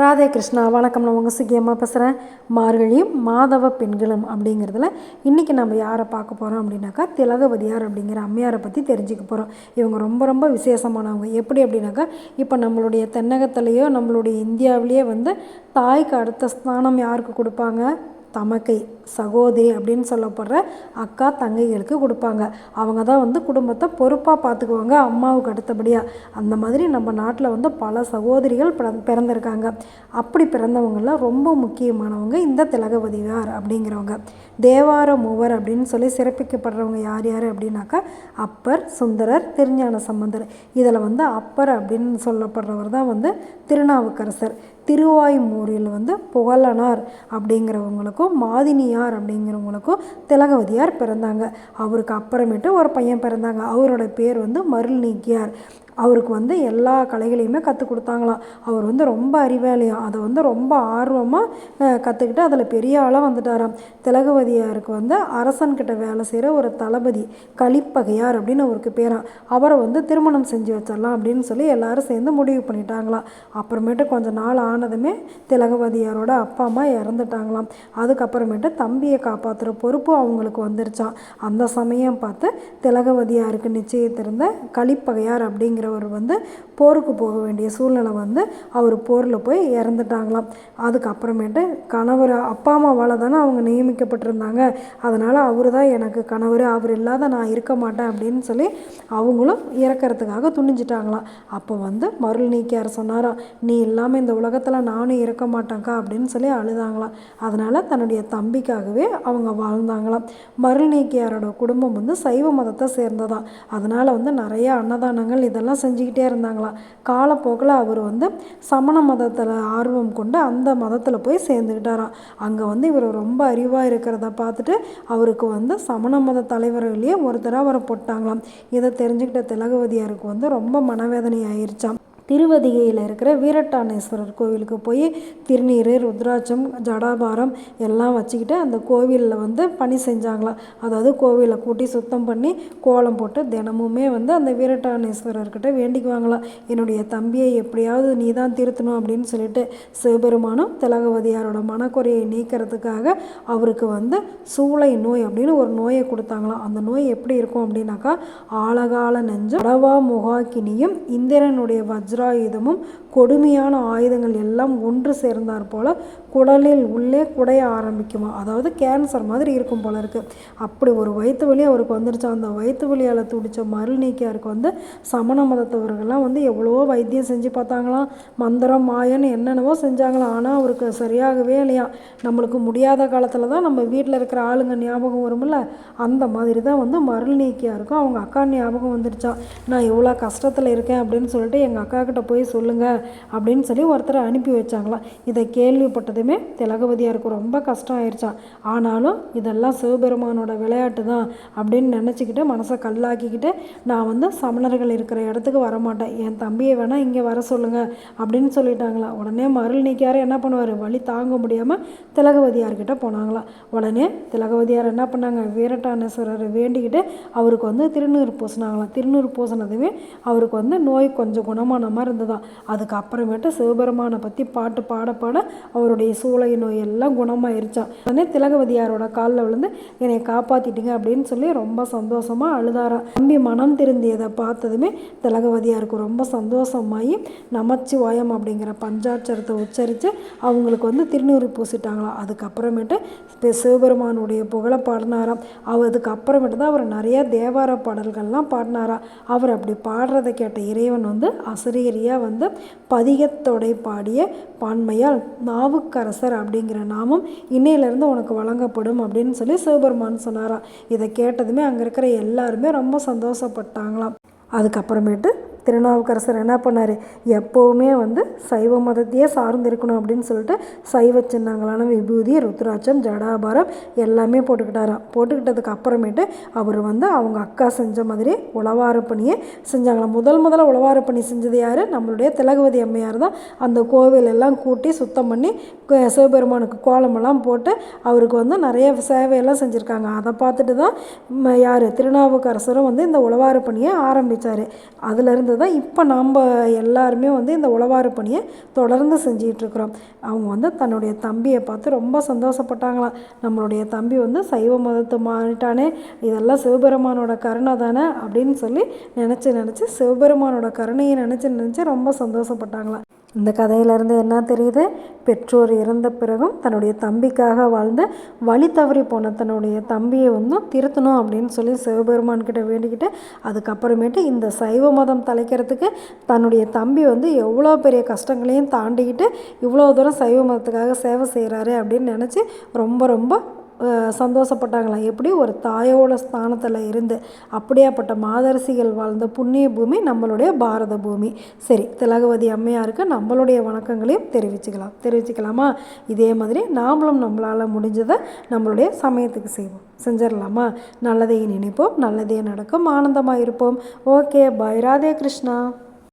ராதே கிருஷ்ணா வணக்கம். நான் உங்கள் சிக்கியமாக பேசுகிறேன் மார்கழியும் மாதவ பெண்களும் அப்படிங்கிறதுல இன்றைக்கி நம்ம யாரை பார்க்க போகிறோம் அப்படின்னாக்கா திலகவதியார் அப்படிங்கிற அம்மையாரை பற்றி தெரிஞ்சுக்க போகிறோம் இவங்க ரொம்ப ரொம்ப விசேஷமானவங்க. எப்படி அப்படின்னாக்கா இப்போ நம்மளுடைய தென்னகத்துலேயோ நம்மளுடைய இந்தியாவிலேயே வந்து தாய்க்கு அடுத்த ஸ்தானம் யாருக்கு கொடுப்பாங்க? தமக்கை. சகோதரி அப்படின்னு சொல்லப்படுற அக்கா தங்கைகளுக்கு கொடுப்பாங்க. அவங்க தான் வந்து குடும்பத்தை பொறுப்பாக பார்த்துக்குவாங்க அம்மாவுக்கு அடுத்தபடியாக அந்த மாதிரி நம்ம நாட்டில் வந்து பல சகோதரிகள் பிறந்திருக்காங்க. அப்படி பிறந்தவங்களாம் ரொம்ப முக்கியமானவங்க இந்த திலகவதியார் அப்படிங்கிறவங்க. தேவார மூவர் அப்படின்னு சொல்லி சிறப்பிக்கப்படுறவங்க யார் யார் அப்படின்னாக்கா அப்பர் சுந்தரர் திருஞான சம்பந்தர். இதில் வந்து அப்பர் அப்படின்னு சொல்லப்படுறவர் தான் வந்து திருநாவுக்கரசர். திருவாய்மூரில் வந்து புகழனார் அப்படிங்கிறவங்களுக்கும் மாதினியார் அப்படிங்கிறவங்களுக்கும் திலகவதியார் பிறந்தாங்க. அவருக்கு அப்புறமேட்டு ஒரு பையன் பிறந்தாங்க. அவரோட பேர் வந்து மருள் நீக்கியார் அவருக்கு வந்து எல்லா கலைகளையுமே கற்றுக் கொடுத்தாங்களாம். அவர் வந்து ரொம்ப அறிவாளியாம். அதை வந்து ரொம்ப ஆர்வமாக கற்றுக்கிட்டு அதில் பெரிய ஆளாக வந்துட்டாராம். திலகவதியாருக்கு வந்து அரசன்கிட்ட வேலை செய்கிற ஒரு தளபதி கலிப்பகையார் அப்படின்னு அவருக்கு பேராம். அவரை வந்து திருமணம் செஞ்சு வச்சிடலாம் அப்படின்னு சொல்லி எல்லாரும் சேர்ந்து முடிவு பண்ணிட்டாங்களாம். அப்புறமேட்டு கொஞ்ச நாள் ஆனதுமே திலகவதியாரோட அப்பா அம்மா இறந்துட்டாங்களாம். அதுக்கப்புறமேட்டு தம்பியை காப்பாற்றுற பொறுப்பு அவங்களுக்கு வந்துருச்சான் அந்த சமயம் பார்த்து திலகவதியாருக்கு நிச்சயத்திருந்த கலிப்பகையார் அப்படிங்கிறவர் வந்து போருக்கு போக வேண்டிய சூழ்நிலை வந்து அவர் போரில் போய் இறந்துட்டாங்களாம். அதுக்கப்புறமேட்டு கணவர் அப்பா அம்மாவால் தானே அவங்க நியமிக்கப்பட்டிருந்தாங்க. அதனால் அவர் தான் எனக்கு கணவர் அவர் இல்லாத நான் இருக்க மாட்டேன் அப்படின்னு சொல்லி அவங்களும் இறக்கறதுக்காக துணிஞ்சிட்டாங்களாம். அப்போ வந்து மருள் நீக்கியார் சொன்னாராம் நீ இல்லாமல் இந்த உலகத்தில் நானும் இருக்க மாட்டேங்க்கா அப்படின்னு சொல்லி அழுதாங்களாம். அதனால் தன்னுடைய தம்பிக்காகவே அவங்க வாழ்ந்தாங்களாம். மருள் நீக்கியாரோட குடும்பம் வந்து சைவ மதத்தை சேர்ந்ததாம் அதனால் வந்து நிறைய அன்னதானங்கள் இதெல்லாம் செஞ்சுக்கிட்டே இருந்தாங்களாம். காலப்போக்கில் அவர் வந்து சமண மதத்தில் ஆர்வம் கொண்டு அந்த மதத்தில் போய் சேர்ந்துக்கிட்டாராம். அங்கே வந்து இவர் ரொம்ப அறிவாக இருக்கிறத பார்த்துட்டு அவருக்கு வந்து சமண மத தலைவர்களையே ஒருத்தராக அவரை போட்டாங்களாம். இதை தெரிஞ்சுக்கிட்ட திலகவதியாருக்கு வந்து ரொம்ப மனவேதனை ஆயிடுச்சாம் திருவதிகையில் இருக்கிற வீரட்டானேஸ்வரர் கோவிலுக்கு போய் திருநீர் ருத்ராட்சம் ஜடாபாரம் எல்லாம் வச்சுக்கிட்டு அந்த கோவிலில் வந்து பணி செஞ்சாங்களாம். அதாவது கோவிலை கூட்டி சுத்தம் பண்ணி கோலம் போட்டு தினமுமே வந்து அந்த வீரட்டானேஸ்வரர்கிட்ட வேண்டிக்குவாங்களாம். என்னுடைய தம்பியை எப்படியாவது நீ தான் திருத்தணும் அப்படின்னு சொல்லிட்டு சிவபெருமானும் திலகவதியாரோட மனக்குறையை நீக்கிறதுக்காக அவருக்கு வந்து சூளை நோய் அப்படின்னு ஒரு நோயை கொடுத்தாங்களாம். அந்த நோய் எப்படி இருக்கும் அப்படின்னாக்கா ஆழகால நெஞ்சம் அடவா முகாக்கினியும் இந்திரனுடைய வஜ்ராயுதமும் கொடுமையான ஆயுதங்கள் எல்லாம் ஒன்று சேர்ந்தார் போல குடலில் உள்ளே குடைய ஆரம்பிக்குமா? அதாவது கேன்சர் மாதிரி இருக்கும் போல இருக்கு. அப்படி ஒரு வயிற்று வலி அவருக்கு வந்துருச்சு. அந்த வயிற்று வலியால் துடிச்ச மருள் நீக்கியாருக்கு வந்து சமண மதத்தவர்கள்லாம் வந்து எவ்வளோ வைத்தியம் செஞ்சு பார்த்தாங்களாம். மந்திரம் மாயன்னு என்னென்னவோ செஞ்சாங்களாம். ஆனால் அவருக்கு சரியாகவே இல்லையா. நம்மளுக்கு முடியாத காலத்தில் தான் நம்ம வீட்டில் இருக்கிற ஆளுங்க ஞாபகம் வரும்ல. அந்த மாதிரி தான் வந்து மருள் நீக்கியாருக்கும் அவங்க அக்கா ஞாபகம் வந்துருச்சான் நான் இவ்வளோ கஷ்டத்தில் இருக்கேன் அப்படின்னு சொல்லிட்டு எங்கள் அக்கா கிட்ட போய் சொல்லுங்கள் அப்படின்னு சொல்லி ஒருத்தரை அனுப்பி வச்சாங்களாம். இதை கேள்விப்பட்டதுமே திலகவதியாருக்கு ரொம்ப கஷ்டம் ஆயிடுச்சான் ஆனாலும் இதெல்லாம் சிவபெருமானோட விளையாட்டு தான் அப்படின்னு நினச்சிக்கிட்டு மனசை கல்லாக்கிக்கிட்டு நான் வந்து சமணர்கள் இருக்கிற இடத்துக்கு வரமாட்டேன். என் தம்பியை வேணால் இங்கே வர சொல்லுங்கள் அப்படின்னு சொல்லிட்டாங்களாம் உடனே மருள் நீக்கியார் என்ன பண்ணுவார்? வழி தாங்க முடியாமல் திலகவதியார்கிட்ட போனாங்களாம் உடனே திலகவதியார் என்ன பண்ணாங்க? வீரட்டானேஸ்வரரை வேண்டிக்கிட்டு அவருக்கு வந்து திருநூறு பூசினாங்களாம். திருநூறு பூசினதுமே அவருக்கு வந்து நோய் கொஞ்சம் குணமான மாதிரி இருந்ததான் அதுக்கப்புறமேட்டு சிவபெருமானை பற்றி பாட்டு பாட பாட அவருடைய சூளை நோய் எல்லாம் குணமாயிருச்சா? உடனே திலகவதியாரோட காலில் விழுந்து என்னை காப்பாற்றிட்டீங்க அப்படின்னு சொல்லி ரொம்ப சந்தோஷமாக அழுதாராம். தம்பி மனம் திருந்தியதை பார்த்ததுமே திலகவதியாருக்கு ரொம்ப சந்தோஷமாகி நமச்சிவாயம் அப்படிங்கிற பஞ்சாட்சரத்தை உச்சரித்து அவங்களுக்கு வந்து திருநூறு பூசிட்டாங்களாம். அதுக்கப்புறமேட்டு சிவபெருமானுடைய புகழை பாடினாராம். அவர் அதுக்கப்புறமேட்டு தான் அவர் நிறைய தேவார பாடல்கள்லாம் பாடினாராம். அவர் அப்படி பாடுறதை கேட்ட இறைவன் வந்து அசிரியரியாக வந்து பதிகத்தொடை பாடிய பான்மையால் நாவுக்கு நாவுக்கரசர் அப்படிங்கிற நாமம் இன்னையிலேருந்து உனக்கு வழங்கப்படும் அப்படின்னு சொல்லி சிவபெருமான் சொன்னாராம். இதை கேட்டதுமே அங்கே இருக்கிற எல்லாருமே ரொம்ப சந்தோஷப்பட்டாங்களாம். அதுக்கப்புறமேட்டு திருநாவுக்கரசர் என்ன பண்ணார்? எப்போவுமே வந்து சைவ மதத்தையே சார்ந்து இருக்கணும் அப்படின்னு சொல்லிட்டு சைவ சின்னங்களான விபூதி ருத்ராட்சம் ஜடாபாரம் எல்லாமே போட்டுக்கிட்டாராம். போட்டுக்கிட்டதுக்கு அப்புறமேட்டு அவர் வந்து அவங்க அக்கா செஞ்ச மாதிரி உழவார பணியை செஞ்சாங்களாம். முதல் முதல்ல உழவார பணி செஞ்சது யார்? நம்மளுடைய திலகவதி அம்மையார் தான். அந்த கோவில் எல்லாம் கூட்டி சுத்தம் பண்ணி சிவபெருமானுக்கு கோலமெல்லாம் போட்டு அவருக்கு வந்து நிறைய சேவையெல்லாம் செஞ்சுருக்காங்க. அதை பார்த்துட்டு தான் யார்? திருநாவுக்கரசரும் வந்து இந்த உழவார பணியை ஆரம்பித்தார் அதுலேருந்து தான் இப்போ நாம் எல்லாருமே வந்து இந்த உழவாறு பணியை தொடர்ந்து செஞ்சிகிட்ருக்குறோம். அவங்க வந்து தன்னுடைய தம்பியை பார்த்து ரொம்ப சந்தோஷப்பட்டாங்களாம். நம்மளுடைய தம்பி வந்து சைவ மதத்தை மாறிட்டானே இதெல்லாம் சிவபெருமானோட கருணை தானே அப்படின்னு சொல்லி நினச்சி நினச்சி சிவபெருமானோட கருணையை நினச்சி நினச்சி ரொம்ப சந்தோஷப்பட்டாங்களாம். இந்த கதையிலேருந்து என்ன தெரியுது? பெற்றோர் இறந்த பிறகும் தன்னுடைய தம்பிக்காக வாழ்ந்து வழி தவறி போன தன்னுடைய தம்பியை வந்து திருத்தணும் அப்படின்னு சொல்லி சிவபெருமான் கிட்ட வேண்டிக்கிட்டு அதுக்கப்புறமேட்டு இந்த சைவ மதம் தலைக்கிறதுக்கு தன்னுடைய தம்பி வந்து எவ்வளோ பெரிய கஷ்டங்களையும் தாண்டிக்கிட்டு இவ்வளோ தூரம் சைவ மதத்துக்காக சேவை செய்கிறாரு அப்படின்னு நினச்சி ரொம்ப ரொம்ப சந்தோஷப்பட்டாங்களாம் எப்படி ஒரு தாயோட ஸ்தானத்தில் இருந்து அப்படியாப்பட்ட மாதரசிகள் வாழ்ந்த புண்ணிய பூமி நம்மளுடைய பாரத பூமி. சரி திலகவதி அம்மையாருக்கு நம்மளுடைய வணக்கங்களையும் தெரிவிச்சுக்கலாம். தெரிவிச்சுக்கலாமா? இதே மாதிரி நாமளும் நம்மளால் முடிஞ்சதை நம்மளுடைய சமயத்துக்கு செய்வோம். செஞ்சிடலாமா? நல்லதையும் நினைப்போம் நல்லதே நடக்கும் ஆனந்தமாக இருப்போம். Okay bye Radhe Krishna.